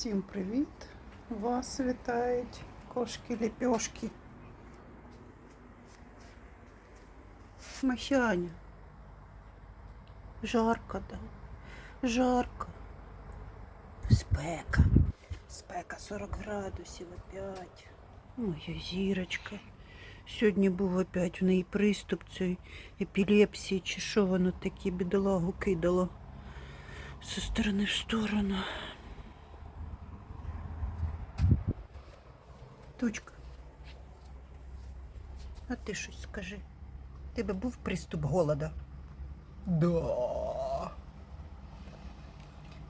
Всім привіт! Вас вітають кошки ліпьошки. Масяня. Жарко, да? Жарко. Спека. Спека 40 градусів опять. Моя зірочка. Сьогодні був опять в неї приступ цієї епілепсії, чи що воно таке бідолагу кидало зі сторони в сторону. Тучка. А ти щось скажи. Тебе був приступ голода? Да.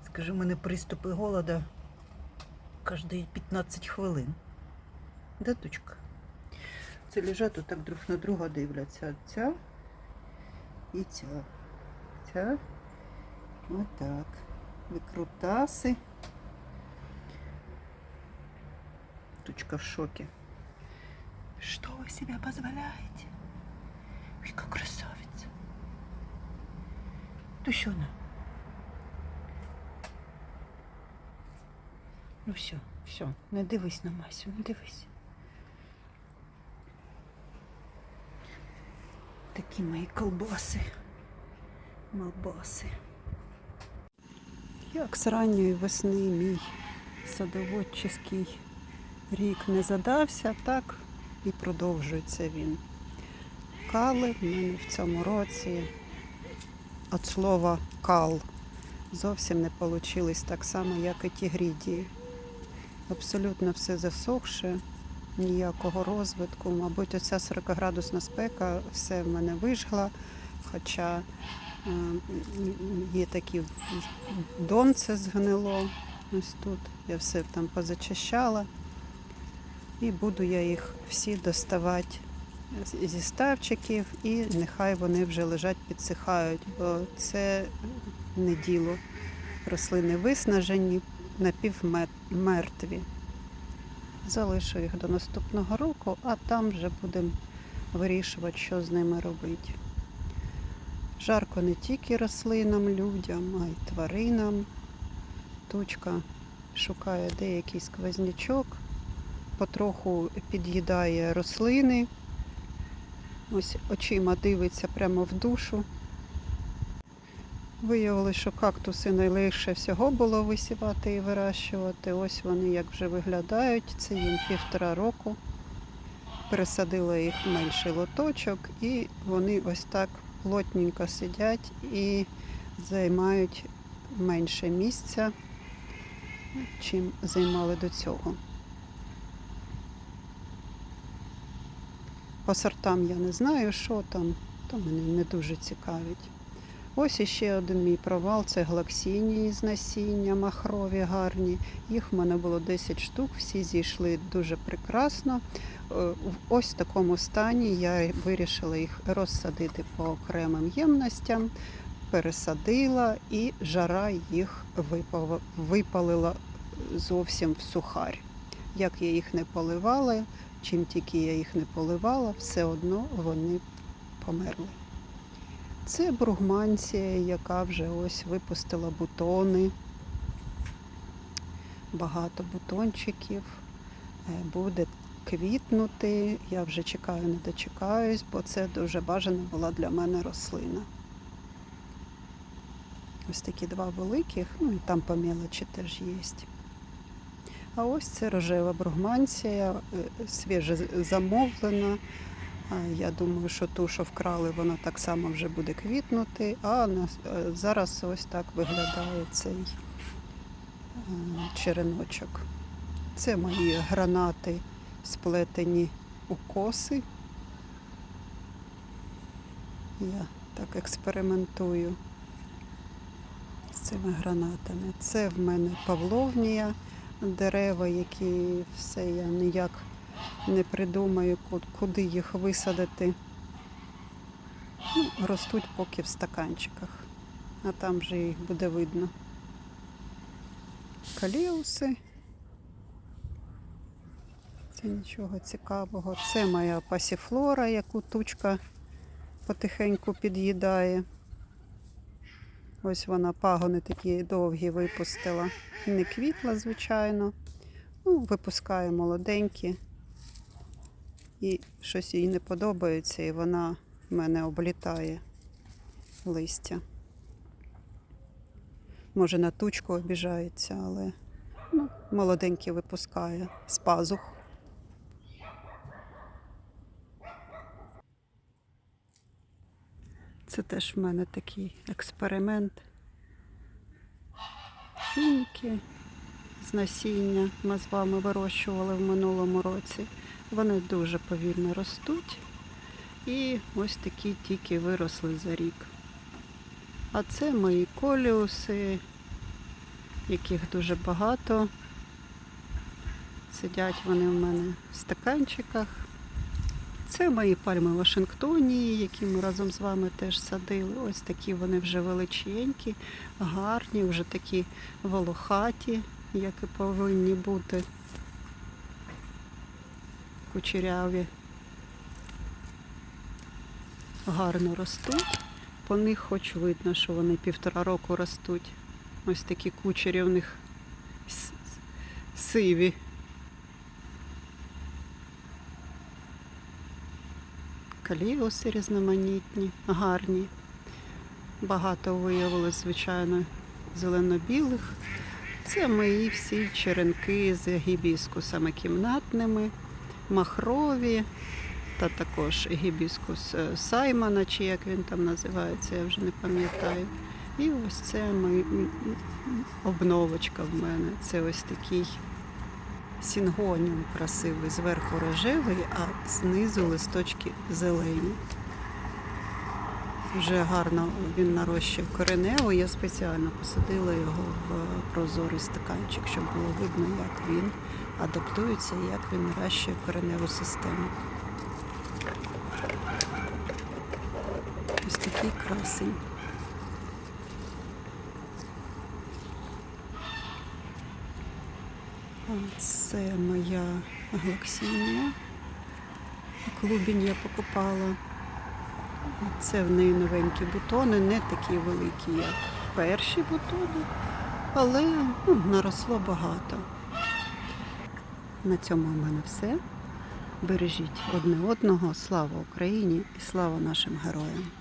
Скажи, у мене приступи голода кожні 15 хвилин. Да, тучка? Це лежать отак друг на друга дивляться. Ця і ця. Ця. Отак. Викрутаси. Тучка в шоке. Что вы себе позволяете? Ой, как красавица. Тущена. Ну все, все, не дивись на Масю, не дивись. Такі мої колбаси. Малбаси. Як з ранньої весни мій садоводчий Рік не задався, так і продовжується він. Кали в мене в цьому році від слова кал зовсім не вийшло так само, як і тігрідії. Абсолютно все засохше, ніякого розвитку. Мабуть, оця 40-градусна спека все в мене вижгла, хоча е, є такі донце згнило. Ось тут я все там позачищала. І буду я їх всі доставати зі ставчиків, і нехай вони вже лежать, підсихають, бо це не діло. Рослини виснажені, напівмертві. Залишу їх до наступного року, а там вже будемо вирішувати, що з ними робити. Жарко не тільки рослинам, людям, а й тваринам. Тучка шукає деякий сквознячок, потроху під'їдає рослини. Ось очима дивиться прямо в душу. Виявили, що кактуси найлегше всього було висівати і вирощувати. Ось вони як вже виглядають. Це їм півтора року. Пересадила їх в менший лоточок, і вони ось так плотненько сидять і займають менше місця, чим займали до цього. По сортам я не знаю, що там, то мене не дуже цікавить. Ось іще один мій провал це глаксінії з насіння, махрові гарні. Їх в мене було 10 штук, всі зійшли дуже прекрасно. Е, В ось такому стані я вирішила їх розсадити по окремим ємностям, пересадила і жара їх випалила зовсім в сухарь. Як я їх не поливала, чим тільки я їх не поливала, все одно вони померли. Це бругманція, яка вже ось випустила бутони. Багато бутончиків. Е, Буде квітнути. Я вже чекаю, не дочекаюсь, бо це дуже бажана була для мене рослина. Ось такі два великих, ну і там по мелочі теж є. А ось це рожева бругманція, е, свіже замовлена. Я думаю, що ту, що вкрали, вона так само вже буде квітнути. А е, зараз ось так виглядає цей е, череночок. Це мої гранати сплетені у коси. Я так експериментую з цими гранатами. Це в мене павловнія, дерева, які все я ніяк не придумаю, куди їх висадити. Ну, ростуть поки в стаканчиках, а там вже їх буде видно. Каліуси. Це нічого цікавого. Це моя пасіфлора, яку тучка потихеньку під'їдає. Ось вона пагони такі довгі випустила. Не квітла, звичайно. Ну, випускає молоденькі. І щось їй не подобається, і вона в мене облітає листя. Може, на тучку обіжається, але ну, молоденькі випускає з пазух. Це теж в мене такий експеримент. Фініки з насіння ми з вами вирощували в минулому році. Вони дуже повільно ростуть. І ось такі тільки виросли за рік. А це мої коліуси, яких дуже багато. Сидять вони в мене в стаканчиках. Це мої пальми Вашингтонії, які ми разом з вами теж садили. Ось такі вони вже величенькі, гарні, вже такі волохаті, як і повинні бути. Кучеряві. Гарно ростуть. По них хоч видно, що вони півтора року ростуть. Ось такі кучері в них сиві. Каліуси різноманітні, гарні. Багато виявилось, звичайно, зелено-білих. Це мої всі черенки з гібіскусами кімнатними, махрові, та також гібіскус е, Саймона, чи як він там називається, я вже не пам'ятаю. І ось це мої- обновочка в мене. Це ось такий сінгоніум красивий, зверху рожевий, а знизу листочки зелені. Вже гарно він нарощив кореневу. Я спеціально посадила його в прозорий стаканчик, щоб було видно, як він адаптується і як він наращує кореневу систему. Ось такий красень. Це моя глоксінія. Клубінь я покупала. Це в неї новенькі бутони, не такі великі, як перші бутони, але ну, наросло багато. На цьому в мене все. Бережіть одне одного. Слава Україні і слава нашим героям!